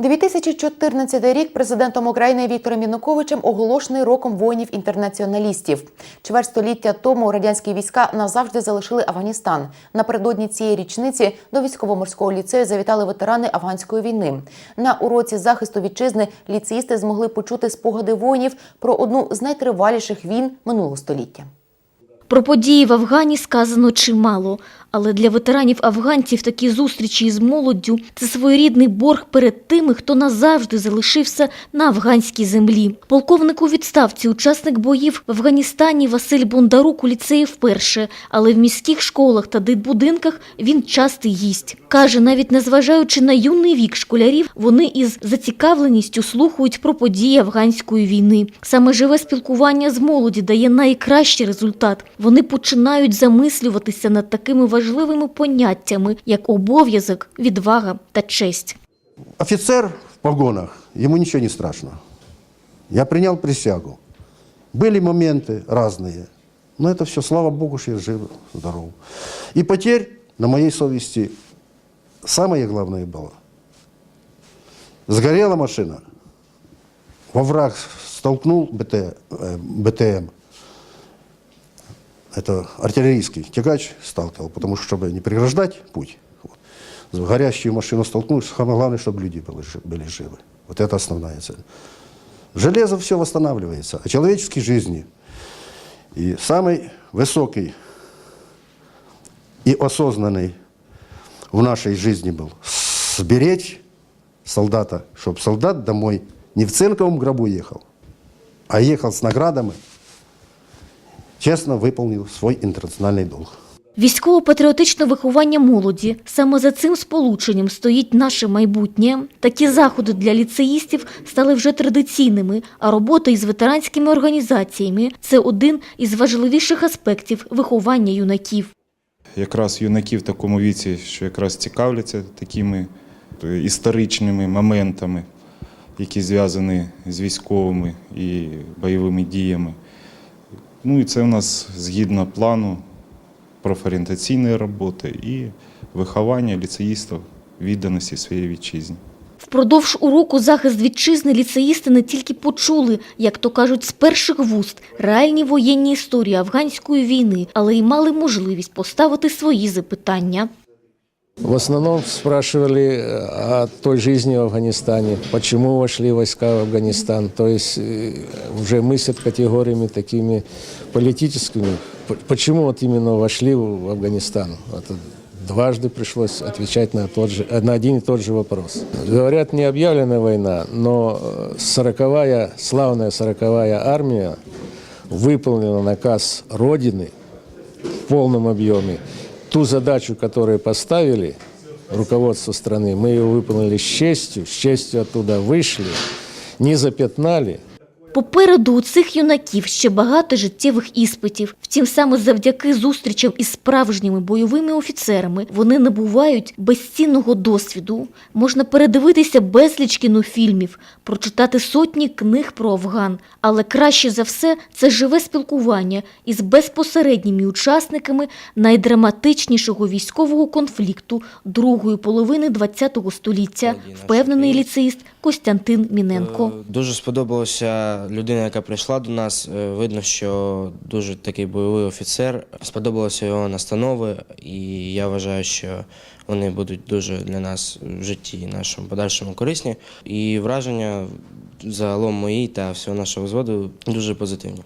2014 рік президентом України Віктором Януковичем оголошений роком воїнів-інтернаціоналістів. Чверть століття тому радянські війська назавжди залишили Афганістан. Напередодні цієї річниці до військово-морського ліцею завітали ветерани афганської війни. На уроці захисту вітчизни ліцеїсти змогли почути спогади воїнів про одну з найтриваліших війн минулого століття. Про події в Афгані сказано чимало, але для ветеранів афганців такі зустрічі із молоддю – це своєрідний борг перед тими, хто назавжди залишився на афганській землі. Полковник у відставці, учасник боїв в Афганістані Василь Бондарук у ліцеї вперше, але в міських школах та дитбудинках він частий гість. Каже, навіть незважаючи на юний вік школярів, вони із зацікавленістю слухають про події афганської війни. Саме живе спілкування з молоді дає найкращий результат. Вони починають замислюватися над такими важливими поняттями, як обов'язок, відвага та честь. Офицер в погонах, ему ничего не страшно. Я принял присягу. Были моменты разные, но это все, слава Богу, что я жив, здоров. И потерь на моей совести самое главное было. Сгорела машина, во враг столкнул БТ, э, БТМ, это артиллерийский тягач сталкивал, потому что, чтобы не преграждать путь, вот, в горящую машину столкнулся, самое главное, чтобы люди были, были живы. Вот это основная цель. Железо все восстанавливается, а человеческие жизни. И самый высокий и осознанный в нашей жизни был сберечь солдата, чтобы солдат домой не в цинковом гробу ехал, а ехал с наградами, честно выполнил свой интернациональный долг. Військово-патріотичне виховання молоді – саме за цим сполученням стоїть наше майбутнє. Такі заходи для ліцеїстів стали вже традиційними, а робота із ветеранськими організаціями – це один із важливіших аспектів виховання юнаків. якраз юнаки в такому віці, що якраз цікавляться такими е, історичними моментами, які зв'язані з військовими і бойовими діями. Ну і це у нас згідно плану профорієнтаційної роботи і виховання ліцеїстів відданості своєї вітчизні. Впродовж уроку захист вітчизни ліцеїсти не тільки почули, як то кажуть, з перших вуст реальні воєнні історії афганської війни, але й мали можливість поставити свої запитання. В основном спрашивали э, о той жизни в Афганистане, почему вошли войска в Афганистан. То есть э, уже мыслят категориями такими политическими. П- Почему вот именно вошли в Афганистан? Это дважды пришлось отвечать на, тот же, э, на один и тот же вопрос. Говорят, не объявлена война, но э, 40-я, славная 40-я армия выполнила наказ Родины в полном объеме. Ту задачу, которую поставили руководство страны, мы ее выполнили с честью, с честью оттуда вышли, не запятнали, Попереду у цих юнаків ще багато життєвих іспитів. Втім, саме завдяки зустрічам із справжніми бойовими офіцерами вони набувають безцінного досвіду. Можна передивитися безліч кінофільмів, прочитати сотні книг про Афган. Але краще за все це живе спілкування із безпосередніми учасниками найдраматичнішого військового конфлікту другої половини ХХ століття, впевнений ліцеїст Костянтин Міненко. Е, Дуже людина, яка прийшла до нас. Е, Видно, що дуже такий бойовий офіцер. Сподобалися його настанови, і я вважаю, що вони будуть дуже для нас в житті нашому подальшому корисні. І враження загалом мої та всього нашого взводу дуже позитивні.